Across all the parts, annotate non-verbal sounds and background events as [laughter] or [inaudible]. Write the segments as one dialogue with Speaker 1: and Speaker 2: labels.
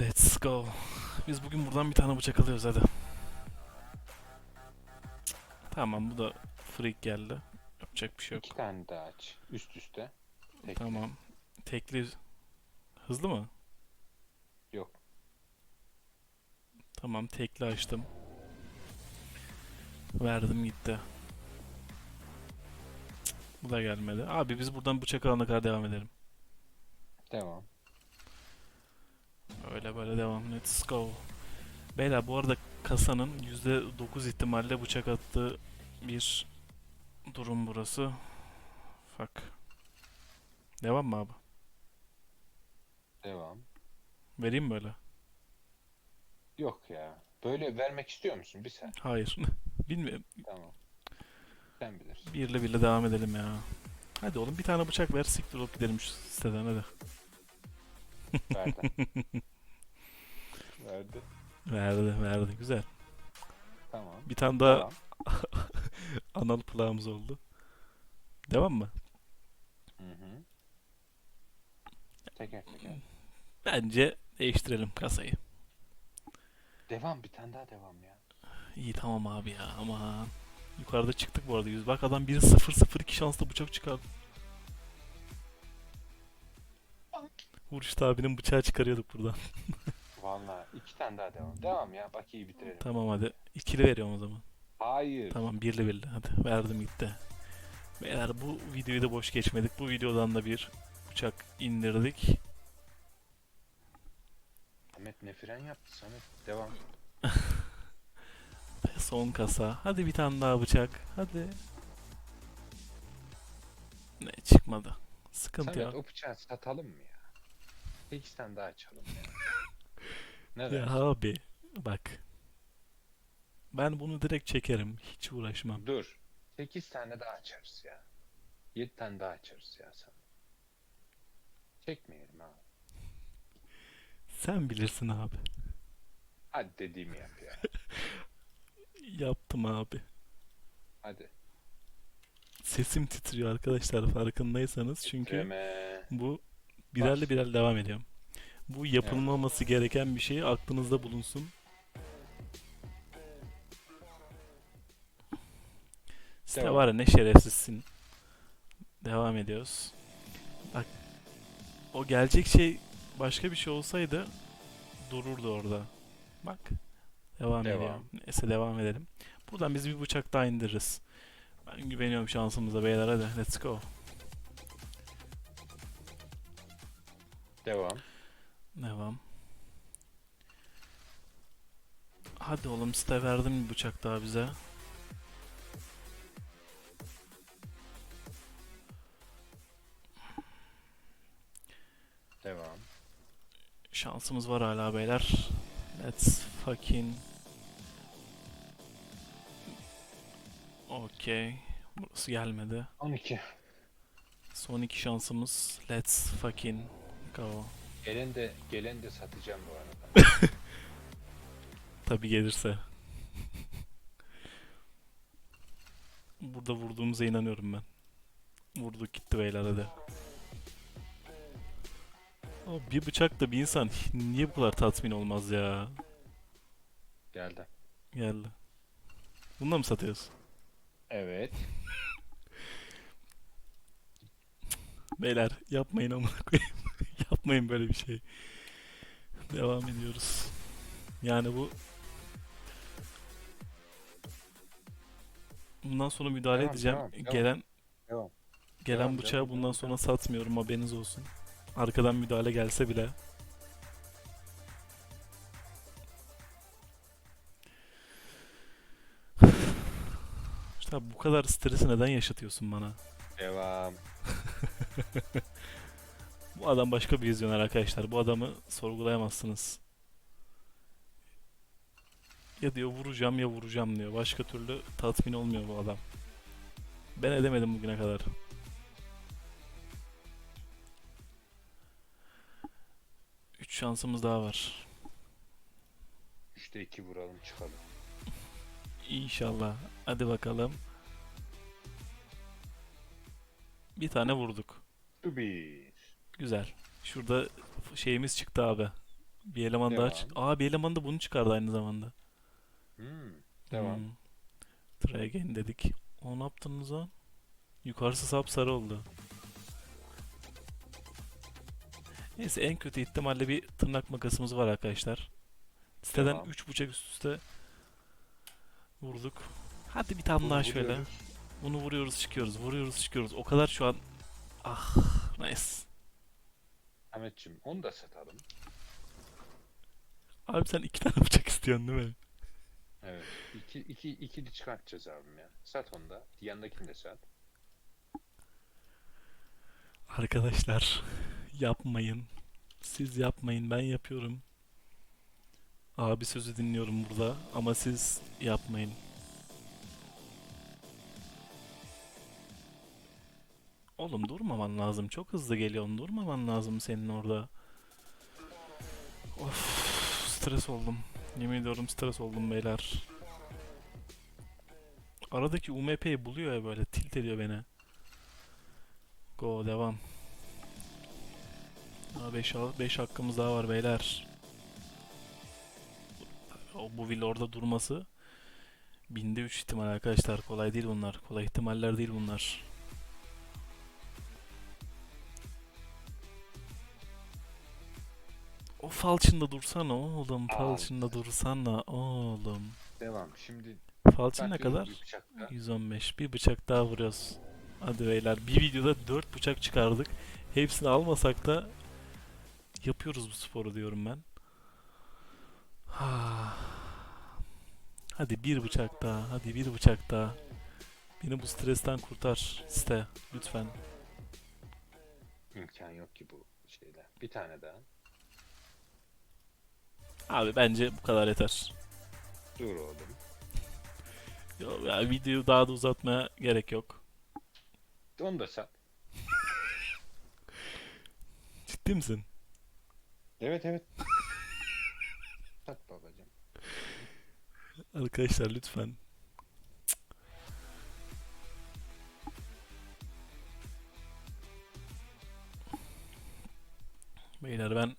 Speaker 1: Let's go. Biz bugün buradan bir tane bıçak alıyoruz hadi. Tamam bu da freak geldi. Yapacak bir şey yok.
Speaker 2: İki tane daha aç. Üst üste. Tek.
Speaker 1: Tamam. Tekli hızlı mı?
Speaker 2: Yok.
Speaker 1: Tamam tekli açtım. Verdim gitti. Bu da gelmedi. Abi biz buradan bıçak alana kadar devam edelim.
Speaker 2: Devam.
Speaker 1: Öyle böyle devam. Let's go. Beyler bu arada kasanın %9 ihtimalle bıçak attığı bir durum burası. Fuck. Devam mı abi?
Speaker 2: Devam.
Speaker 1: Vereyim mi böyle?
Speaker 2: Yok ya. Böyle vermek istiyor musun? Bir sen.
Speaker 1: Hayır. [laughs] Bilmiyorum.
Speaker 2: Tamam. Sen bilirsin.
Speaker 1: Birle birle devam edelim ya. Hadi oğlum bir tane bıçak ver siktir olup gidelim şu siteden hadi.
Speaker 2: Verdi. [laughs] Verdi.
Speaker 1: Verdi verdi güzel.
Speaker 2: Tamam.
Speaker 1: Bir tane daha
Speaker 2: Devam. [laughs]
Speaker 1: analı plağımız oldu. Devam mı?
Speaker 2: Hı hı. Teker teker.
Speaker 1: Bence değiştirelim kasayı.
Speaker 2: Devam. Bir tane daha devam ya.
Speaker 1: İyi tamam abi ya aman. Yukarıda çıktık bu arada yüz. Bak adam biri 0 0 2 şansla bıçak çıkardı. Hurşit abinin bıçağı çıkarıyorduk buradan. [laughs]
Speaker 2: Vallahi iki tane daha devam. Devam ya. Bak iyi bitirelim.
Speaker 1: tamam hadi. İkili veriyorum o zaman.
Speaker 2: Hayır.
Speaker 1: Tamam birli birli hadi verdim gitti. Beyler bu videoyu da boş geçmedik. Bu videodan da bir bıçak indirdik.
Speaker 2: Samet ne fren yaptı Samet. Devam. [laughs]
Speaker 1: Son kasa. Hadi bir tane daha bıçak. Hadi. Ne çıkmadı. Sıkıntı
Speaker 2: Samet
Speaker 1: yok.
Speaker 2: o bıçağı satalım mı ya? İki tane daha açalım ya. Ne
Speaker 1: Ya abi bak. Ben bunu direkt çekerim. Hiç uğraşmam.
Speaker 2: Dur. 8 tane daha açarız ya. 7 tane daha açarız ya sana. Çekmeyelim abi.
Speaker 1: Sen bilirsin abi.
Speaker 2: Hadi dediğimi yap ya. [laughs]
Speaker 1: Yaptım abi.
Speaker 2: Hadi.
Speaker 1: Sesim titriyor arkadaşlar farkındaysanız. Çünkü
Speaker 2: Titreme.
Speaker 1: bu birerli
Speaker 2: Bas.
Speaker 1: birerli devam ediyorum. Bu yapılmaması gereken bir şey aklınızda bulunsun. Site var ya ne şerefsizsin. Devam ediyoruz. Bak o gelecek şey başka bir şey olsaydı dururdu orada. Bak. Devam,
Speaker 2: Devam.
Speaker 1: ediyor. Neyse devam edelim. Buradan biz bir bıçak daha indiririz. Ben güveniyorum şansımıza beyler hadi let's go.
Speaker 2: Devam.
Speaker 1: Devam. Hadi oğlum site verdim bir bıçak daha bize.
Speaker 2: Devam.
Speaker 1: Şansımız var hala beyler. Let's fucking... Okay. Burası gelmedi.
Speaker 2: 12.
Speaker 1: Son iki şansımız. Let's fucking go.
Speaker 2: Gelen de, gelen de satacağım bu arada. [laughs]
Speaker 1: Tabi gelirse. [laughs] Burada vurduğumuza inanıyorum ben. Vurduk gitti beyler hadi. Abi bir bıçakla bir insan [laughs] niye bu kadar tatmin olmaz ya?
Speaker 2: Geldi.
Speaker 1: Geldi. Bununla mı satıyoruz?
Speaker 2: Evet.
Speaker 1: Beyler yapmayın amına koyayım. Yapmayın böyle bir şey. Devam ediyoruz. Yani bu Bundan sonra müdahale
Speaker 2: Devam,
Speaker 1: edeceğim.
Speaker 2: devam, devam.
Speaker 1: Gelen
Speaker 2: Devam.
Speaker 1: gelen
Speaker 2: Devam,
Speaker 1: bıçağı
Speaker 2: devam,
Speaker 1: bundan
Speaker 2: devam,
Speaker 1: sonra satmıyorum haberiniz olsun. Arkadan müdahale gelse bile. İşte bu kadar stresi neden yaşatıyorsun bana?
Speaker 2: Devam. [laughs]
Speaker 1: Bu adam başka bir vizyoner arkadaşlar. Bu adamı sorgulayamazsınız. Ya diyor vuracağım ya vuracağım diyor. Başka türlü tatmin olmuyor bu adam. Ben edemedim bugüne kadar. Üç şansımız daha var.
Speaker 2: 3'te 2 vuralım çıkalım.
Speaker 1: İnşallah. Hadi bakalım. Bir tane vurduk.
Speaker 2: Bir.
Speaker 1: Güzel. Şurada şeyimiz çıktı abi. Bir eleman daha çık.
Speaker 2: Devam.
Speaker 1: Aa bir eleman da bunu çıkardı aynı zamanda.
Speaker 2: Hmm. Devam.
Speaker 1: Hmm. Try again dedik. O ne yaptınız lan? Yukarısı sapsarı oldu. Neyse en kötü ihtimalle bir tırnak makasımız var arkadaşlar. Siteden
Speaker 2: Tamam.
Speaker 1: 3 bıçak üst üste vurduk. Hadi bir tane
Speaker 2: Bunu
Speaker 1: daha şöyle.
Speaker 2: vuruyoruz.
Speaker 1: Bunu vuruyoruz çıkıyoruz. Vuruyoruz çıkıyoruz. O kadar şu an ah nice.
Speaker 2: Ahmetciğim onu da satalım.
Speaker 1: Abi sen iki tane bıçak istiyorsun değil mi?
Speaker 2: Evet. İki, iki, ikili çıkartacağız abim ya. Sat onu da. Yanındakini de sat.
Speaker 1: Arkadaşlar yapmayın. Siz yapmayın ben yapıyorum. Abi sözü dinliyorum burada ama siz yapmayın. Oğlum durmaman lazım. Çok hızlı geliyorsun. Durmaman lazım senin orada. Of stres oldum. Yemin ediyorum stres oldum beyler. Aradaki UMP'yi buluyor ya böyle tilt ediyor beni. Go devam. 5 5 hakkımız daha var beyler. O bu will orada durması binde 3 ihtimal arkadaşlar. Kolay değil bunlar. Kolay ihtimaller değil bunlar. O falçında dursana oğlum. Falçında dursana oğlum.
Speaker 2: Devam. Şimdi
Speaker 1: Falçın ne kadar?
Speaker 2: bir bıçakla.
Speaker 1: 115. Bir bıçak daha vuruyoruz. Hadi beyler. Bir videoda 4 bıçak çıkardık. Hepsini almasak da yapıyoruz bu sporu diyorum ben. Ha. [sighs] Hadi bir bıçak daha. Hadi bir bıçak daha. Beni bu stresten kurtar. Site. Lütfen.
Speaker 2: İmkan yok ki bu şeyde. Bir tane daha.
Speaker 1: Abi bence bu kadar yeter.
Speaker 2: Dur oğlum.
Speaker 1: Yo, ya videoyu daha da uzatmaya gerek yok.
Speaker 2: Onu da sat. [laughs]
Speaker 1: Ciddi misin?
Speaker 2: Evet evet. [laughs] sat babacığım.
Speaker 1: Arkadaşlar lütfen. Beyler ben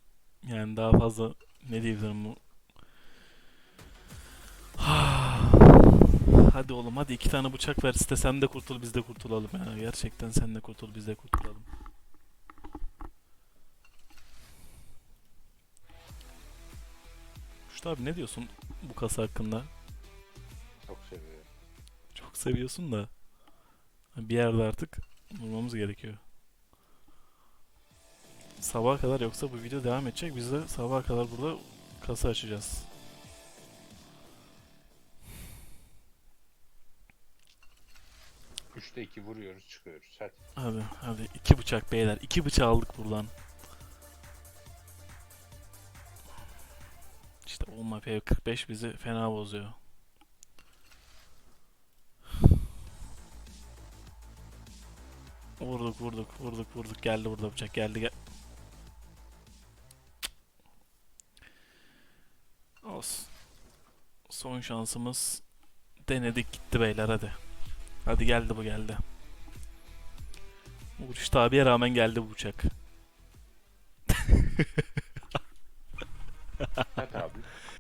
Speaker 1: yani daha fazla ne diyebilirim bu? [sighs] Hadi oğlum hadi iki tane bıçak ver iste sen de kurtul biz de kurtulalım ya. Gerçekten sen de kurtul biz de kurtulalım. Kuşta abi ne diyorsun bu kasa hakkında?
Speaker 2: Çok seviyorum.
Speaker 1: Çok seviyorsun da bir yerde artık vurmamız gerekiyor. Sabaha kadar yoksa bu video devam edecek. Biz de sabaha kadar burada kasa açacağız.
Speaker 2: Üçte iki vuruyoruz çıkıyoruz. Hadi.
Speaker 1: Hadi hadi iki bıçak beyler. iki bıçağı aldık buradan. İşte olma P45 bizi fena bozuyor. Vurduk vurduk vurduk vurduk geldi burada bıçak geldi gel. Olsun. Son şansımız denedik gitti beyler hadi. Hadi geldi bu geldi. Uğur işte abiye rağmen geldi bu bıçak. [laughs]